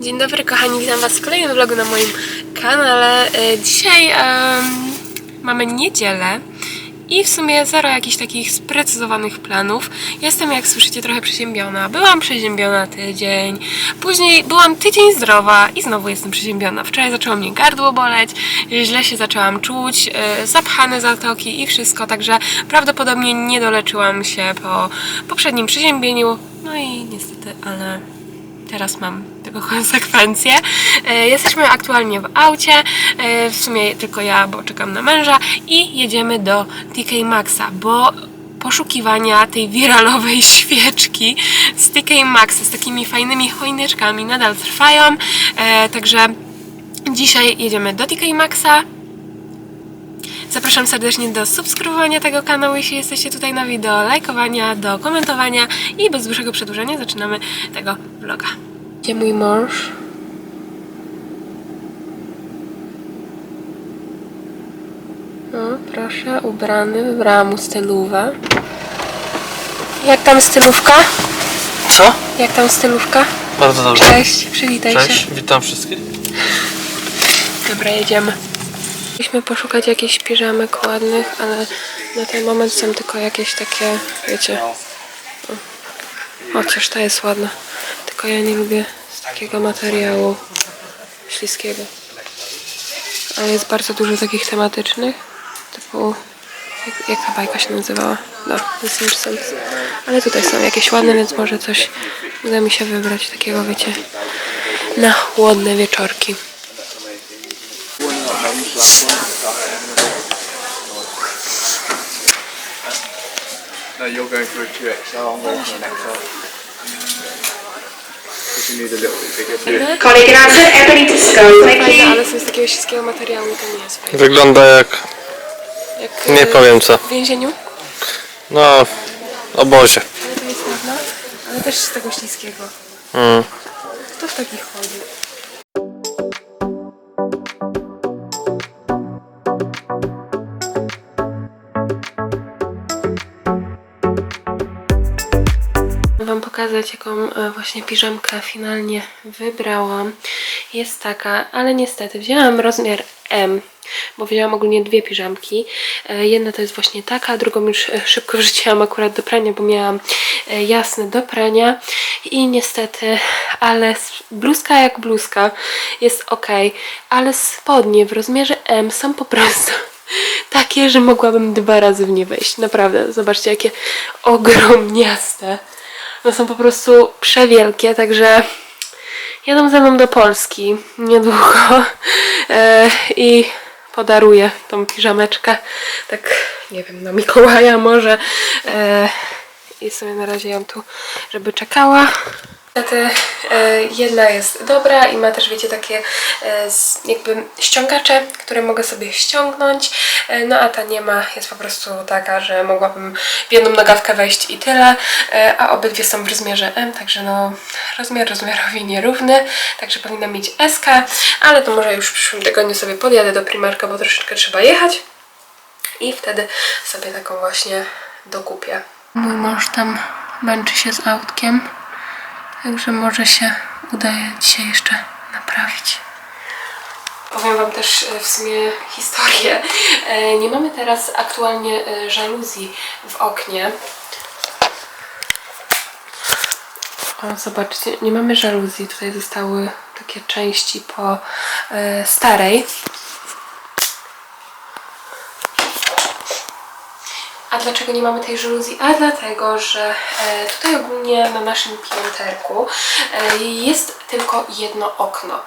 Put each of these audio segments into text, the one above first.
Dzień dobry kochani, witam was w kolejnym vlogu na moim kanale. E, Dzisiaj em, mamy niedzielę i w sumie zero jakichś takich sprecyzowanych planów. Jestem jak słyszycie trochę przeziębiona. Byłam przeziębiona tydzień, później byłam tydzień zdrowa i znowu jestem przeziębiona. Wczoraj zaczęło mnie gardło boleć, źle się zaczęłam czuć, e, zapchane zatoki i wszystko, także prawdopodobnie nie doleczyłam się po poprzednim przeziębieniu. No i niestety, ale teraz mam tego konsekwencje. E, Jesteśmy aktualnie w aucie, e, w sumie tylko ja, bo czekam na męża i jedziemy do TK Maxa, bo poszukiwania tej wiralowej świeczki z TK Maxa z takimi fajnymi choineczkami nadal trwają, e, także dzisiaj jedziemy do TK Maxa, Zapraszam serdecznie do subskrybowania tego kanału, jeśli jesteście tutaj nowi, do lajkowania, do komentowania i bez dłuższego przedłużenia zaczynamy tego vloga. Gdzie mój mąż? No, proszę, ubrany, wybrałam mu stylówę. Jak tam stylówka? Co? Jak tam stylówka? Bardzo dobrze. Cześć, przywitaj się. Cześć, witam wszystkich. Dobra, jedziemy. Chcieliśmy poszukać jakichś piżamek ładnych, ale na ten moment są tylko jakieś takie, wiecie... O, chociaż ta jest ładna. Tylko ja nie lubię z takiego materiału śliskiego. Ale jest bardzo dużo takich tematycznych, typu... Jak, jak ta bajka się nazywała? No, The Simpsons. Ale tutaj są jakieś ładne, więc może coś uda mi się wybrać takiego, wiecie, na chłodne wieczorki. No, you're going for a 2XL, I'm going for an XL. Colleague announcer, Ebony Disco, thank you. ale są z takiego śliskiego materiału i to nie jest fajne. Wygląda jak... Jak, Nie e, powiem co. W więzieniu? No... obozie. Ale to jest ładna, ale też z tego śliskiego. Mm. Kto w takich chodzi? Pokazać, jaką e, właśnie piżamkę finalnie wybrałam. Jest taka, ale niestety wzięłam rozmiar M, bo wzięłam ogólnie dwie piżamki. E, Jedna to jest właśnie taka, drugą już e, szybko wrzuciłam akurat do prania, bo miałam jasne do prania. I niestety, ale bluzka jak bluzka jest ok, ale spodnie w rozmiarze M są po prostu takie, że mogłabym dwa razy w nie wejść. Naprawdę, zobaczcie jakie ogromniaste. No są po prostu przewielkie, także jadą ze mną do Polski niedługo e, i podaruję tą piżameczkę, tak nie wiem, na Mikołaja może e, i sobie na razie ją tu, żeby czekała. Niestety e, jedna jest dobra i ma też, wiecie, takie e, jakby ściągacze, które mogę sobie ściągnąć, e, no a ta nie ma, jest po prostu taka, że mogłabym w jedną nogawkę wejść i tyle, a obydwie są w rozmiarze M, także no rozmiar rozmiarowi nierówny, także powinna mieć SK, ale to może już w przyszłym tygodniu sobie podjadę do Primarka, bo troszeczkę trzeba jechać i wtedy sobie taką właśnie dokupię. Mój mąż tam męczy się z autkiem. Także może się udaje dzisiaj jeszcze naprawić. Powiem Wam też e, w sumie historię. E, Nie mamy teraz aktualnie e, żaluzji w oknie. O, zobaczcie, nie mamy żaluzji. Tutaj zostały takie części po starej. A dlaczego nie mamy tej żaluzji? A dlatego, że e, tutaj ogólnie na naszym pięterku e, jest tylko jedno okno.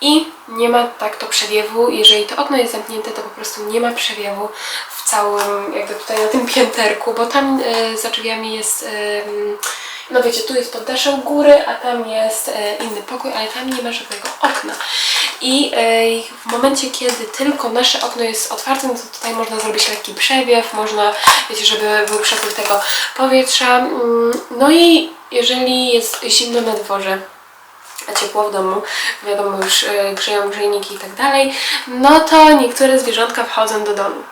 I nie ma tak to przewiewu. Jeżeli to okno jest zamknięte, to po prostu nie ma przewiewu w całym, jakby tutaj na tym pięterku, bo tam e, za drzwiami jest. no wiecie, tu jest poddasze u góry, a tam jest inny pokój, ale tam nie ma żadnego okna. I e, w momencie, kiedy tylko nasze okno jest otwarte, no to tutaj można zrobić lekki przewiew, można, wiecie, żeby był przepływ tego powietrza. Mm, No i jeżeli jest zimno na dworze, a ciepło w domu, wiadomo już e, grzeją grzejniki i tak dalej, no to niektóre zwierzątka wchodzą do domu.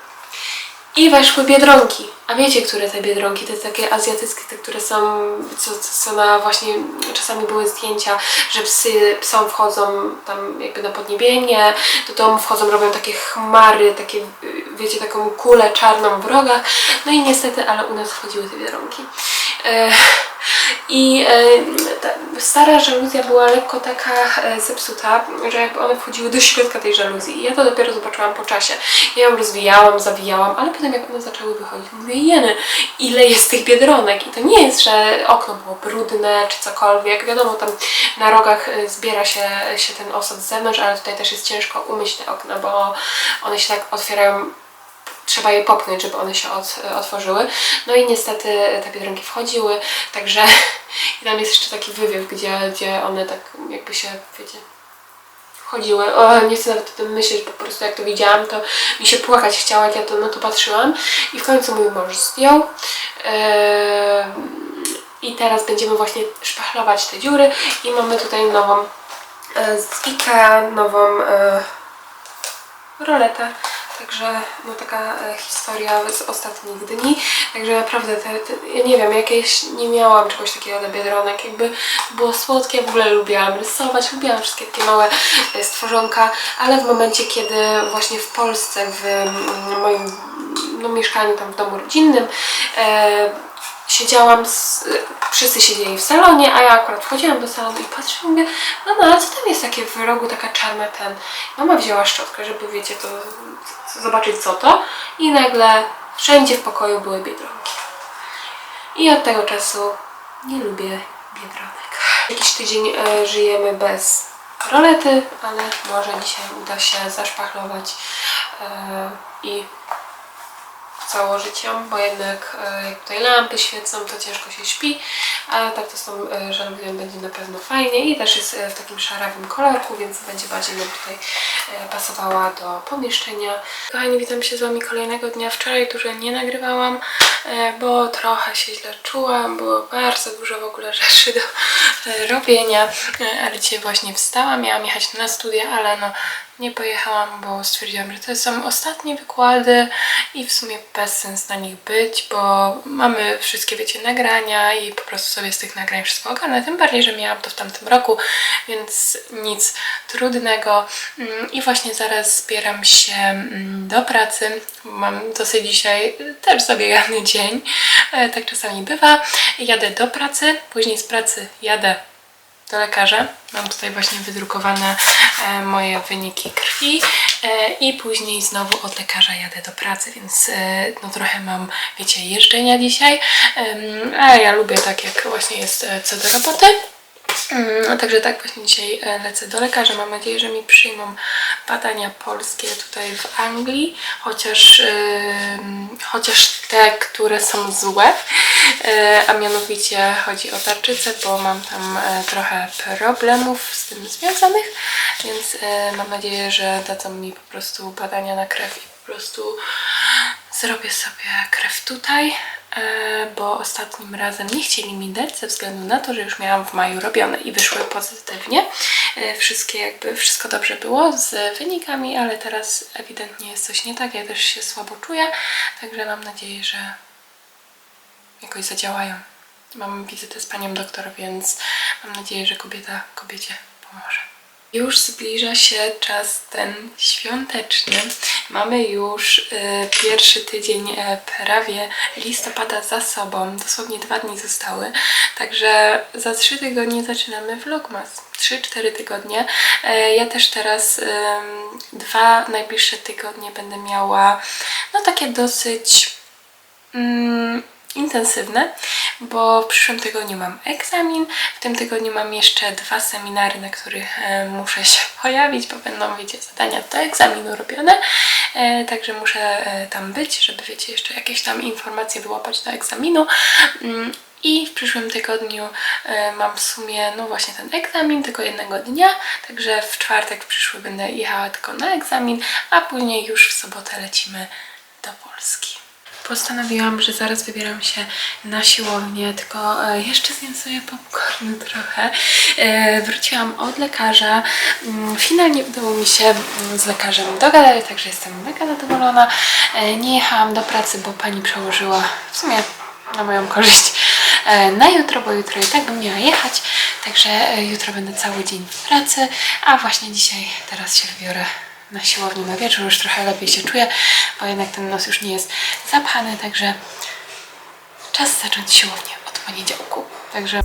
I weszły biedronki. A wiecie, które te biedronki, te takie azjatyckie, te, które są, co, co, na właśnie, czasami były zdjęcia, że psy, psom wchodzą tam jakby na podniebienie, do domu wchodzą, robią takie chmary, takie, wiecie, taką kulę czarną w rogach. No i niestety, ale u nas wchodziły te biedronki. I e, ta stara żaluzja była lekko taka e, zepsuta, że jakby one wchodziły do środka tej żaluzji. I ja to dopiero zobaczyłam po czasie. Ja ją rozwijałam, zawijałam, ale potem jak one zaczęły wychodzić, mówię, jeny, ile jest tych biedronek. I to nie jest, że okno było brudne czy cokolwiek. Wiadomo, tam na rogach e, zbiera się, się ten osad z zewnątrz, ale tutaj też jest ciężko umyć te okna, bo one się tak otwierają trzeba je popchnąć, żeby one się od, otworzyły. No i niestety te biedronki wchodziły, także i tam jest jeszcze taki wywiew, gdzie, gdzie one tak jakby się, wiecie, wchodziły. O, nie chcę nawet o tym myśleć, po prostu jak to widziałam, to mi się płakać chciało, jak ja to, na to patrzyłam. I w końcu mój mąż zdjął. Eee, I teraz będziemy właśnie szpachlować te dziury i mamy tutaj nową e, z IKEA, nową e, roletę. Także no taka e, historia z ostatnich dni. Także naprawdę te, te, ja nie wiem, jakieś nie miałam czegoś takiego do biedronek. Jakby było słodkie, w ogóle lubiłam rysować, lubiłam wszystkie takie małe e, stworzonka, ale w momencie, kiedy właśnie w Polsce, w mm, moim no, mieszkaniu tam w domu rodzinnym, e, siedziałam, z, wszyscy siedzieli w salonie, a ja akurat wchodziłam do salonu i patrzę i mówię, no no, ale co tam jest takie w rogu, taka czarna ten. Mama wzięła szczotkę, żeby wiecie, to zobaczyć co to i nagle wszędzie w pokoju były biedronki. I od tego czasu nie lubię biedronek. Jakiś tydzień e, żyjemy bez rolety, ale może dzisiaj uda się zaszpachlować e, i założyć ją, bo jednak e, jak tutaj lampy świecą, to ciężko się śpi, a tak to z tą e, żaluzią będzie na pewno fajnie i też jest e, w takim szarawym kolorku, więc będzie bardziej nam tutaj pasowała do pomieszczenia. Kochani, witam się z Wami kolejnego dnia. Wczoraj dużo nie nagrywałam, bo trochę się źle czułam, było bardzo dużo w ogóle rzeczy do robienia, ale dzisiaj właśnie wstałam, miałam jechać na studia, ale no nie pojechałam, bo stwierdziłam, że to są ostatnie wykłady i w sumie bez sens na nich być, bo mamy wszystkie, wiecie, nagrania i po prostu sobie z tych nagrań wszystko ogarnę, tym bardziej, że miałam to w tamtym roku, więc nic trudnego Mm, i właśnie zaraz zbieram się mm, do pracy. Mam dosyć dzisiaj też zabiegany dzień, e, tak czasami bywa. Jadę do pracy, później z pracy jadę do lekarza. Mam tutaj właśnie wydrukowane e, moje wyniki krwi e, i później znowu od lekarza jadę do pracy, więc e, no trochę mam, wiecie, jeżdżenia dzisiaj, Em, a ja lubię tak jak właśnie jest co do roboty. Mm, Także tak właśnie dzisiaj lecę do lekarza. Mam nadzieję, że mi przyjmą badania polskie tutaj w Anglii, chociaż, chociaż te, które są złe, a mianowicie chodzi o tarczycę, bo mam tam e, trochę problemów z tym związanych, więc e, mam nadzieję, że dadzą mi po prostu badania na krew i po prostu zrobię sobie krew tutaj, e, bo ostatnim razem nie chcieli mi dać ze względu na to, że już miałam w maju robione i wyszły pozytywnie. E, Wszystkie jakby, wszystko dobrze było z wynikami, ale teraz ewidentnie jest coś nie tak, ja też się słabo czuję, także mam nadzieję, że jakoś zadziałają. Mam wizytę z panią doktor, więc mam nadzieję, że kobieta kobiecie pomoże. Już zbliża się czas ten świąteczny. Mamy już y, pierwszy tydzień y, prawie listopada za sobą. Dosłownie dwa dni zostały. Także za trzy tygodnie zaczynamy vlogmas. 3-4 tygodnie. E, Ja też teraz ym, dwa najbliższe tygodnie będę miała no takie dosyć mm, intensywne, bo w przyszłym tygodniu mam egzamin, w tym tygodniu mam jeszcze dwa seminary, na których e, muszę się pojawić, bo będą, wiecie, zadania do egzaminu robione, e, także muszę e, tam być, żeby, wiecie, jeszcze jakieś tam informacje wyłapać do egzaminu. Mm, I w przyszłym tygodniu mam w sumie, no właśnie ten egzamin, tylko jednego dnia, także w czwartek przyszły będę jechała tylko na egzamin, a później już w sobotę lecimy do Polski. Postanowiłam, że zaraz wybieram się na siłownię, tylko e, jeszcze zjem sobie popcornu trochę. E, Wróciłam od lekarza. Mm, Finalnie udało mi się mm, z lekarzem dogadać, także jestem mega zadowolona. E, Nie jechałam do pracy, bo pani przełożyła w sumie na moją korzyść na jutro, bo jutro i tak bym miała jechać, także jutro będę cały dzień w pracy, a właśnie dzisiaj, teraz się wybiorę na siłownię na wieczór, już trochę lepiej się czuję, bo jednak ten nos już nie jest zapchany, także czas zacząć siłownię od poniedziałku. Także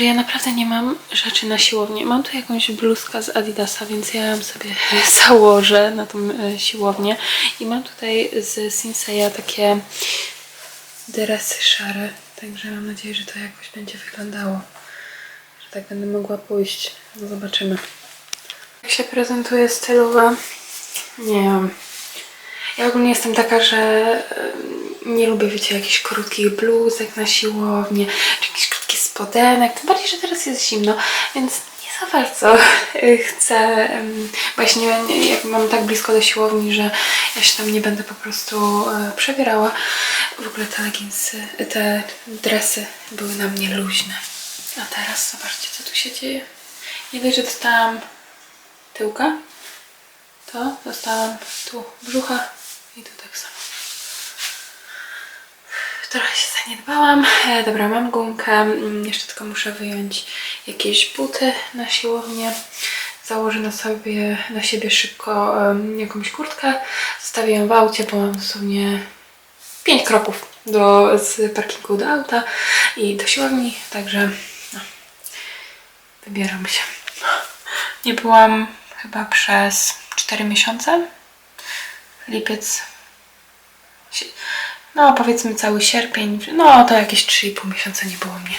że ja naprawdę nie mam rzeczy na siłownię. Mam tu jakąś bluzkę z Adidasa, więc ja ją sobie założę na tą e, siłownię. I mam tutaj z Sinseya takie dresy szare, także mam nadzieję, że to jakoś będzie wyglądało. Że tak będę mogła pójść. No zobaczymy. Jak się prezentuje stylowa? Nie wiem. Ja ogólnie jestem taka, że em, nie lubię, wiecie, jakichś krótkich bluzek na siłownię, czy jakichś spodenek, tym bardziej, że teraz jest zimno, więc nie za bardzo y, chcę, em, bo ja się nie, nie, jak mam tak blisko do siłowni, że ja się tam nie będę po prostu e, przebierała. W ogóle te leginsy, te dresy były na mnie luźne. A teraz zobaczcie, co tu się dzieje. Nie dość, że dostałam tyłka, to dostałam tu brzucha i tu tak samo. Trochę się zaniedbałam. E, dobra, mam gumkę. Mm, Jeszcze tylko muszę wyjąć jakieś buty na siłownię. Założę na sobie, na siebie szybko jakąś kurtkę. Zostawię ją w aucie, bo mam dosłownie 5 kroków do, z parkingu do auta i do siłowni, także no, wybieram się. Nie byłam chyba przez 4 miesiące. Lipiec. No, powiedzmy cały sierpień. No, to jakieś 3,5 miesiąca nie było mnie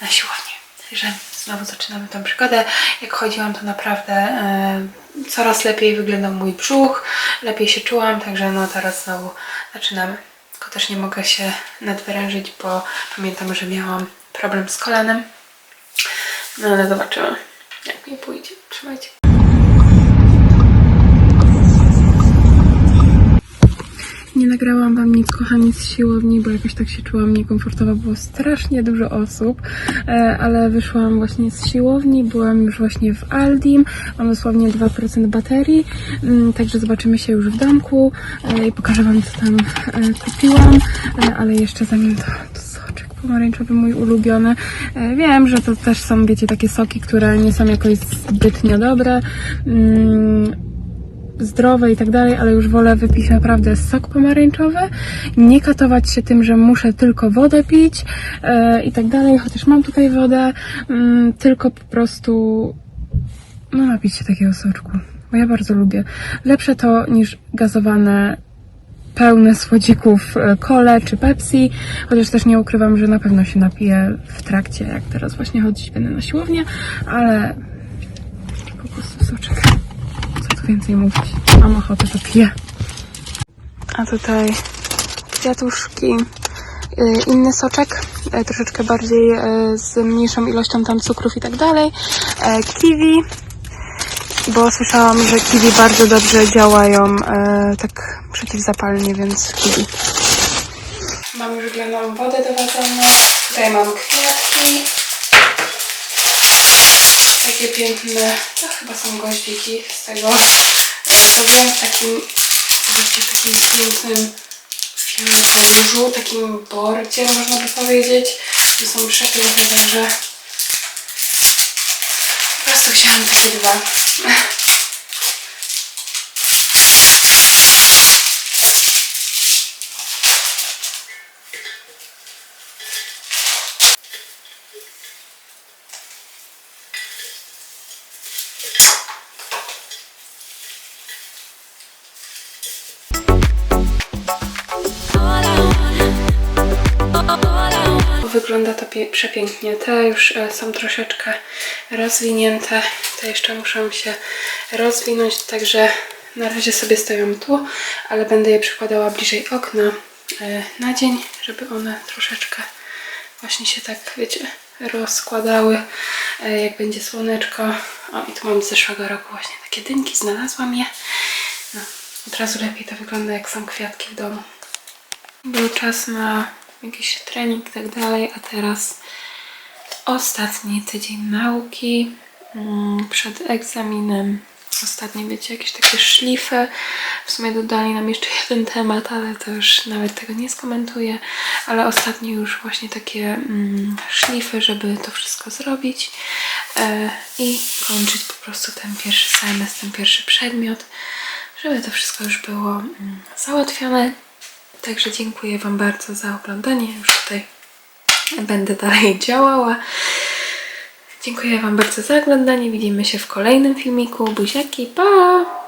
na siłowni. Także znowu zaczynamy tą przygodę. Jak chodziłam, to naprawdę e, coraz lepiej wyglądał mój brzuch. Lepiej się czułam, także no teraz znowu zaczynamy. Tylko też nie mogę się nadwyrężyć, bo pamiętam, że miałam problem z kolanem. No ale zobaczymy, jak mi pójdzie. Trzymajcie. Nagrałam wam nic, kochani, z siłowni, bo jakoś tak się czułam niekomfortowo. Było strasznie dużo osób, e, ale wyszłam właśnie z siłowni, byłam już właśnie w Aldim, mam dosłownie 2% baterii, mm, także zobaczymy się już w domku e, i pokażę wam, co tam e, kupiłam, ale jeszcze zanim to, to soczek pomarańczowy mój ulubiony. Wiem, że to też są, wiecie, takie soki, które nie są jakoś zbytnio dobre. Zdrowe i tak dalej, ale już wolę wypić naprawdę sok pomarańczowy, nie katować się tym, że muszę tylko wodę pić e, i tak dalej, chociaż mam tutaj wodę, mm, tylko po prostu no napić się takiego soczku, bo ja bardzo lubię. Lepsze to niż gazowane pełne słodzików e, kole czy Pepsi, chociaż też nie ukrywam, że na pewno się napiję w trakcie, jak teraz właśnie chodzić będę na siłownię, ale po prostu soczek. Więcej mówić? Mam ochotę, to piję. A tutaj kwiatuszki, y, inny soczek, y, troszeczkę bardziej y, z mniejszą ilością tam cukrów i tak dalej. Kiwi, bo słyszałam, że kiwi bardzo dobrze działają tak przeciwzapalnie, więc kiwi. Mam już wgloną wodę do wadzenia. Tutaj mam kwiatki. Takie piękne, to chyba są goździki z tego. e, Zrobiłam w takim, zobaczcie, w takim pięknym fioletowo takim bordzie, można by powiedzieć. Tu są przepiękne, także po prostu chciałam takie dwa. Wygląda to przepięknie. Te już e, są troszeczkę rozwinięte. Te jeszcze muszą się rozwinąć, także na razie sobie stoją tu, ale będę je przykładała bliżej okna e, na dzień, żeby one troszeczkę właśnie się tak, wiecie, rozkładały, e, jak będzie słoneczko. O, i tu mam z zeszłego roku właśnie takie dynki, znalazłam je. No, od razu lepiej to wygląda, jak są kwiatki w domu. Był czas na jakiś trening i tak dalej, a teraz ostatni tydzień nauki mm, przed egzaminem. Ostatnie, wiecie, jakieś takie szlify. W sumie dodali nam jeszcze jeden temat, ale to już nawet tego nie skomentuję. Ale ostatnie już właśnie takie mm, szlify, żeby to wszystko zrobić e, i kończyć po prostu ten pierwszy semestr, ten pierwszy przedmiot, żeby to wszystko już było mm, załatwione. Także dziękuję Wam bardzo za oglądanie. Już tutaj będę dalej działała. Dziękuję Wam bardzo za oglądanie. Widzimy się w kolejnym filmiku. Buziaki, pa!